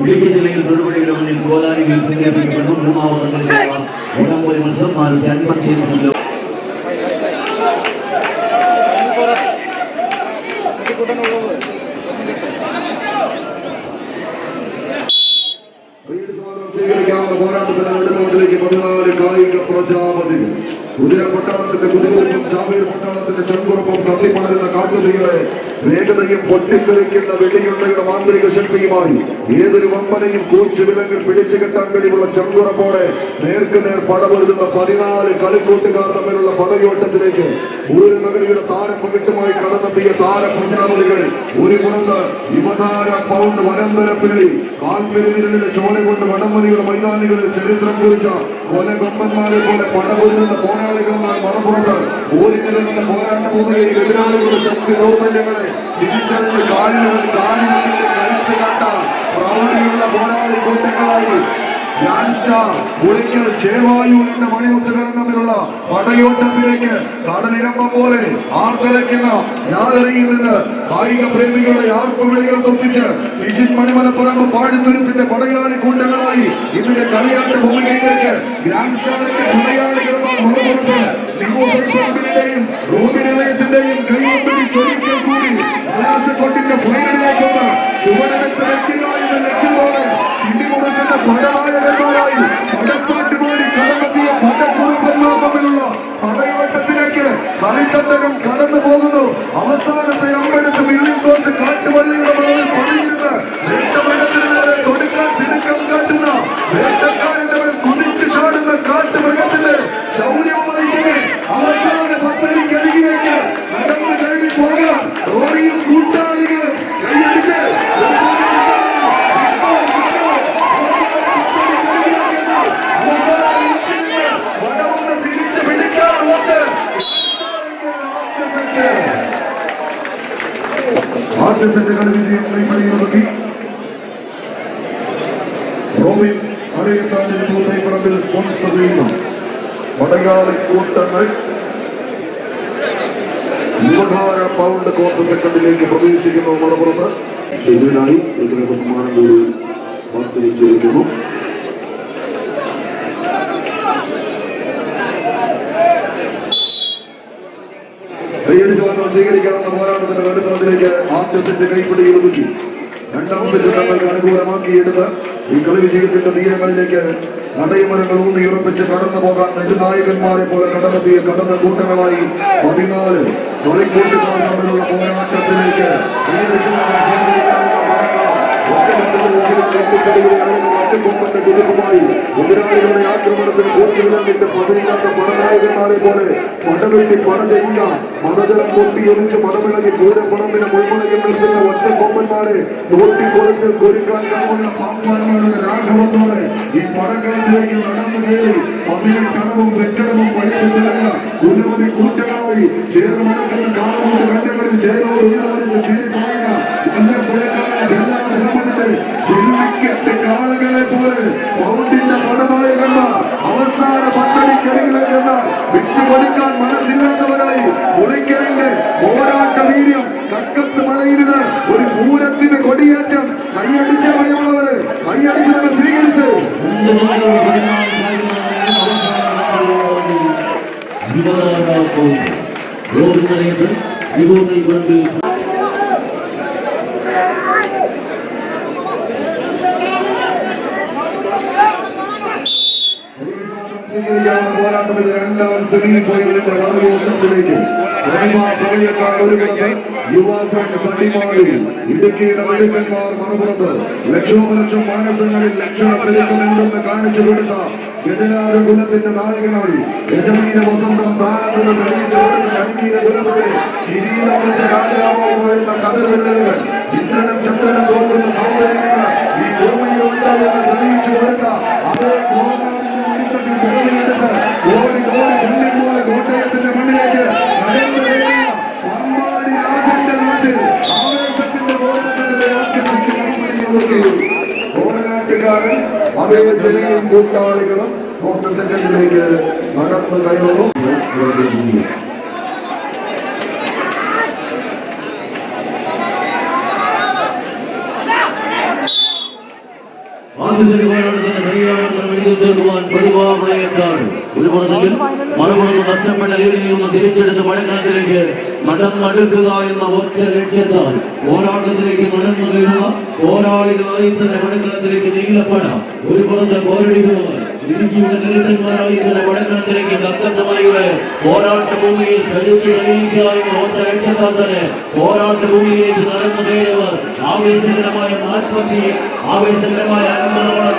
ഇടുക്കി ജില്ലയിൽ തൊടുപുഴയുടെ മുന്നിൽ ഗോദാരി സംഘടിപ്പിക്കപ്പെടുന്നു മൂന്നാമത് ഓണംപോലി മത്സരം മാറുതി അൻപത്തി സ്വീകരിക്കാവുന്ന പോരാട്ടത്തിന്റെ നെടുമുകളിലേക്ക് പതിനാല് കായിക പ്രജാപതികൾ കുതിര പട്ടാളത്തിന്റെ കുതിരൂപ്പും ചാവേർ പട്ടാളത്തിന്റെ ചെങ്കുറപ്പും കത്തിപ്പടരുന്ന കാട്ടുതീകളെ വേഗതയും പൊട്ടിത്തെറിക്കുന്ന വെടിയുണ്ടയുടെ മാന്ത്രിക ശക്തിയുമായി ഏതൊരു വമ്പനെയും കൂച്ചു വിലങ്ങിൽ പിടിച്ചു കെട്ടാൻ കഴിവുള്ള ചെങ്കുറപ്പോടെ നേർക്ക് നേർ പടപൊരുതുന്ന പതിനാല് കളിക്കൂട്ടുകാർ തമ്മിലുള്ള പടയോട്ടത്തിലേക്ക് ഒരു നഗരിയുടെ താരപ്പകിട്ടുമായി കടന്നെത്തിയ താര പ്രജാപതികൾ ഒരു പുറത്ത് യുവതാര പൗണ്ട് വനന്തരപ്പിള്ളി കാൽപ്പെരുവിരലിലെ ചോല കൊണ്ട് വടംവലിയുടെ മൈതാനികളിൽ ചരിത്രം കുറിച്ച കൊലകൊമ്പന്മാരെ പോലെ പടപൊരുന്ന പോരാളികളുമായി മറപ്പുറത്ത് ഓരിനിരുന്ന പോരാട്ട ഭൂമിയിൽ എതിരാളികളുടെ ശക്തി ദൗർബല്യങ്ങളെ തിരിച്ചറിഞ്ഞ് കാലിനുകൾ കാലിനുകളിൽ കരുത്ത് കാട്ട പ്രൗഢിയുള്ള പോരാളി കൂട്ടങ്ങളായി കുളിക്കൽ ചേവായൂരിന്റെ മണിമുത്തുകൾ തമ്മിലുള്ള പടയോട്ടത്തിലേക്ക് കടലിരമ്പം പോലെ ആർത്തലയ്ക്കുന്ന യാതരയിൽ നിന്ന് കായിക പ്രേമികളുടെ ആർപ്പുവിളികൾ തൊപ്പിച്ച് വിജിൻ മണിമലപ്പുറം പാടിത്തുരുത്തിന്റെ പടയാളി കൂട്ടങ്ങളായി ഇതിന്റെ കളിയാട്ട ഭൂമികയിലേക്ക് ഗ്രാൻഡ് സ്റ്റാറിന്റെ പടയാളികളുമായി മുഖപുറത്ത് ലിംഗോസൈറ്റിന്റെയും റോബിനിലയത്തിന്റെയും കൈയൊപ്പിടി ചൊരിക്കൽ ആദ്യ സെറ്റ് കളി വിജയം കൈപ്പണിയിൽ നോക്കി റോബിൻ അറിയത്താണ്ടിന് പൂത്തൈപ്പറമ്പിൽ സ്പോൺസർ ചെയ്യുന്നു. പടയാളി കൂട്ടങ്ങൾ യുവധാര പൗണ്ട് കോർട്ട് സെക്കൻഡിലേക്ക് പ്രവേശിക്കുന്നു മലപ്പുറത്ത്. ഇതിനായി ഇതിന് ബഹുമാനം കൂടി വാഗ്ദരിച്ചിരിക്കുന്നു കൈയടിച്ച് വന്ന് സ്വീകരിക്കാവുന്ന പോരാട്ടത്തിന്റെ വെളുപ്പത്തിലേക്ക് ആദ്യ സെറ്റ് കൈപ്പിടിയിൽ ഒതുക്കി രണ്ടാം സെറ്റ് തങ്ങൾക്ക് അനുകൂലമാക്കിയെടുത്ത് ഈ കളി വിജയത്തിന്റെ തീരങ്ങളിലേക്ക് നടയമരങ്ങൾ ഊന്നി ഉറപ്പിച്ച് കടന്നു പോകാൻ നെടുനായകന്മാരെ പോലെ കടന്നെത്തിയ കടന്ന കൂട്ടങ്ങളായി പതിനാല് കളിക്കൂട്ടുകാർ തമ്മിലുള്ള പോരാട്ടത്തിലേക്ക് மாவட்ட தொகுப்புமாறி எதிராளிகளுடைய ஆக்கிரமணத்தில் போட்டியிடமிட்டு பதவியாக்க பணநாயகனாலே போல படவெட்டி பணஜெய்தான் மதஜலம் கொட்டி எரிஞ்சு மதமிலகி பூர பணம் என மொழிமுனையில் நிறுத்தின ஒட்ட கோப்பன்மாறு நோட்டி கொடுத்து குறிக்கான் கனவுள்ள ராகவத்தோடு இப்படக்கலத்திலேயும் நடந்து கேள்வி தமிழின் கனவும் வெற்றிடமும் வழிபடுகிறார் உன்னவனை கூட்டலாவை சேர்மணத்தில் காலமும் கண்டவரின் சேரோடு കൊടിയേറ്റം കൈയടിച്ച ഭയമുള്ളവര് കൈയടിച്ചവരെ സ്വീകരിച്ച്. സ്വീകരിക്കാവുന്ന പോരാട്ടത്തിൽ രണ്ടാം സെമി ഫൈനലിന്റെ വളയോട്ടത്തിലേക്ക് പ്രേമക്കാർ ഒരു പുറത്ത് യുവാക്കൾ സണ്ടിമാരി ഇടുക്കിയുടെ മെഴുകന്മാർ മറുപുറത്ത് ലക്ഷോപലക്ഷം മാനസങ്ങളിൽ ലക്ഷണ പെരുക്കമുണ്ടെന്ന് കാണിച്ചു കൊടുത്ത ഗജരാജ കുലത്തിന്റെ നായകനായി യജമീന വസന്തം താരത്തിന് തെളിയിച്ചു കണ്ണീര കുലത്തിന്റെ കിരീടം വെച്ച രാജാവായി പറയുന്ന ചന്ദ്രനും തോന്നുന്ന മത്സര പോരാട്ടത്തിന് പരിഹാരം എഴുതി ചേർക്കുവാൻ പ്രതിഭാമയക്കാണ് ഒരു പുറത്തിൽ മറുപുറത്ത് നഷ്ടപ്പെട്ട ലീഡിൽ നിന്ന് തിരിച്ചെടുത്ത് മഴക്കാലത്തിലേക്ക് നടന്നടുക്കുക എന്ന ഒറ്റ ലക്ഷ്യത്താൽ പോരാട്ടത്തിലേക്ക് നടന്നു കയറുക. പോരാളികളായി തന്നെ മഴക്കാലത്തിലേക്ക് നീങ്ങപ്പെടാം ഒരു പുറത്ത് പോരടിക്കുന്നവർ ഇടുക്കിയുടെ ദരിദ്രന്മാരായി തന്നെ പോരാട്ട ഭൂമിയിൽ കരുത്ത് തെളിയിക്കുക എന്ന ഒറ്റ ലക്ഷ്യത്താൽ ഭൂമിയിലേക്ക് നടന്നു കയറിയവർ ആവേശകരമായ നാൽപ്പത്തി ആവേശകരമായ അൻപതോളം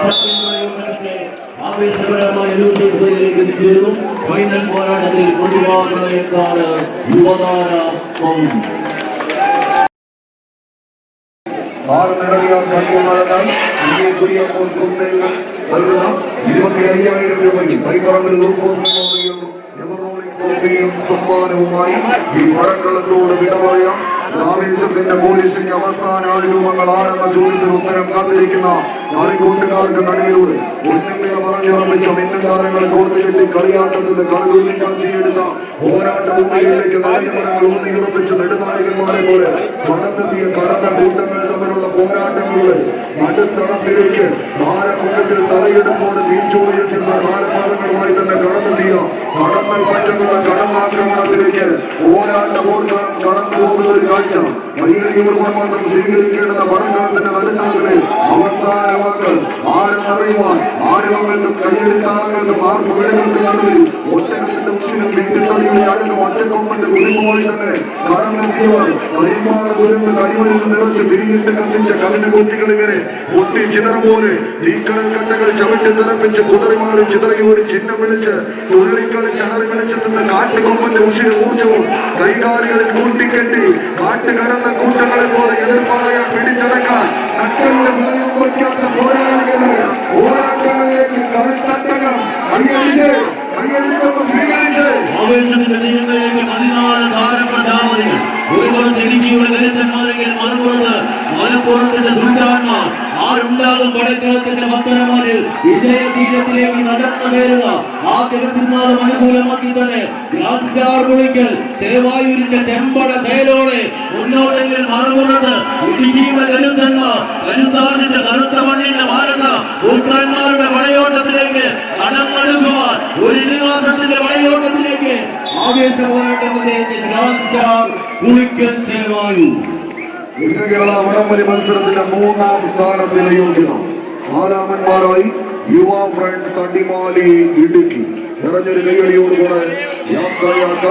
ആവേശകരമായ യൂണിവേഴ്സിറ്റിയിലേക്ക് എത്തിച്ചേരുന്നു ഫൈനൽ പോരാട്ടത്തിൽ പ്രതിഭാഗങ്ങളെക്കാണ് യുവതാര പൗണ്ട് ആറ് നിറവിയാൽ ഭാഗ്യമാണെന്നാൽ ഇന്ത്യൻ കുര്യാക്കോസ് കുന്നേൽ നൽകുന്ന ഇരുപത്തി അയ്യായിരം രൂപയും കൈപ്പറമ്പിൽ ട്രോഫിയും സമ്മാനവുമായി ഈ പഴക്കളത്തോട് വിട ആവേശത്തിന്റെ പോലീസിന്റെ അവസാന രൂപങ്ങൾ ആരെന്ന ചോദ്യത്തിന് ഉത്തരം കാത്തിരിക്കുന്ന കളിക്കൂട്ടുകാർക്ക് നടുവിലൂടെ ഒന്നിങ്ങനെ പറഞ്ഞുറപ്പിച്ച മിന്നും താരങ്ങളെ കോർത്തുകെട്ടി കളിയാട്ടത്തിന്റെ ഒന്നിക്കാൻ സ്വീകരിക്കുന്ന പോരാട്ട ഭൂമിയിലേക്ക് നായകമരങ്ങൾ ഊന്നിയുറപ്പിച്ച നെടുനായകന്മാരെ പോലെ കടന്നെത്തിയ കടന്ന കൂട്ടങ്ങൾ തമ്മിലുള്ള പോരാട്ടങ്ങളുടെ നടുത്തളത്തിലേക്ക് ഭാരമുഖത്തിൽ തലയെടുപ്പോടെ തീച്ചോടിയിൽ ചെന്ന കാലപാതങ്ങളുമായി തന്നെ കടന്നെത്തിയ കടന്നൽ പറ്റുന്ന കടന്നാക്രമണത്തിലേക്ക് പോരാട്ട പോർക്കളം കടന്നു പോകുന്ന ഒരു കാഴ്ച. നിന്ന് കാട്ടുകൊമ്പന്റെ ഉഷിന് ഊർജവും കൂട്ടങ്ങളെ പോലെ എതിർപ്പാളയെ പിടിച്ചടക്കാൻ നട്ടലിന്റെ ഭയം പൊട്ടിയാത്ത പോരാളികളെ പോരാട്ടങ്ങളിലേക്ക് കളിത്തട്ടകം കൈയടിച്ച് കൈയടിച്ചൊന്ന് സ്വീകരിച്ച്. ആവേശത്തിന്റെ നീങ്ങലിലേക്ക് പതിനാല് താരപ്രജാപതികൾ ഒരു പുറത്ത് ഇടുക്കിയുടെ കരുത്തന്മാരെങ്കിൽ സുൽത്താൻമാർ ആരുണ്ടാകും പടക്കളത്തിന്റെ മത്തരമാരിൽ വിജയതീരത്തിലേക്ക് നടന്നു കയറുക ആ ദിവസനാഥം അനുകൂലമാക്കി തന്നെ ഗ്രാൻഡ് സ്റ്റാർ വിളിക്കൽ ചെമ്പട മറുപുറത്ത് ഇടുക്കിയുടെ കരുത്തന്മാർ കരുത്താറിന്റെ കറുത്ത മണ്ണിന്റെ ഭാരത പുത്രന്മാരുടെ വളയോട്ടത്തിലേക്ക് കടന്നെടുക്കുവാൻ ഒരു ഇതിഹാസത്തിന്റെ വളയോട്ടത്തിലേക്ക് ആവേശ പോരാട്ടം വിജയിച്ച് ഇന്ന് കേരള വടംവലി മത്സരത്തിന്റെ മൂന്നാം സ്ഥാനത്തിലെ യോഗ്യത. നാലാമന്മാരായി യുവ ഫ്രണ്ട്സ് അടിമാലി ഇടുക്കി. നിറഞ്ഞൊരു കൈയടിയോടുകൂടെ യാത്രയാക്ക.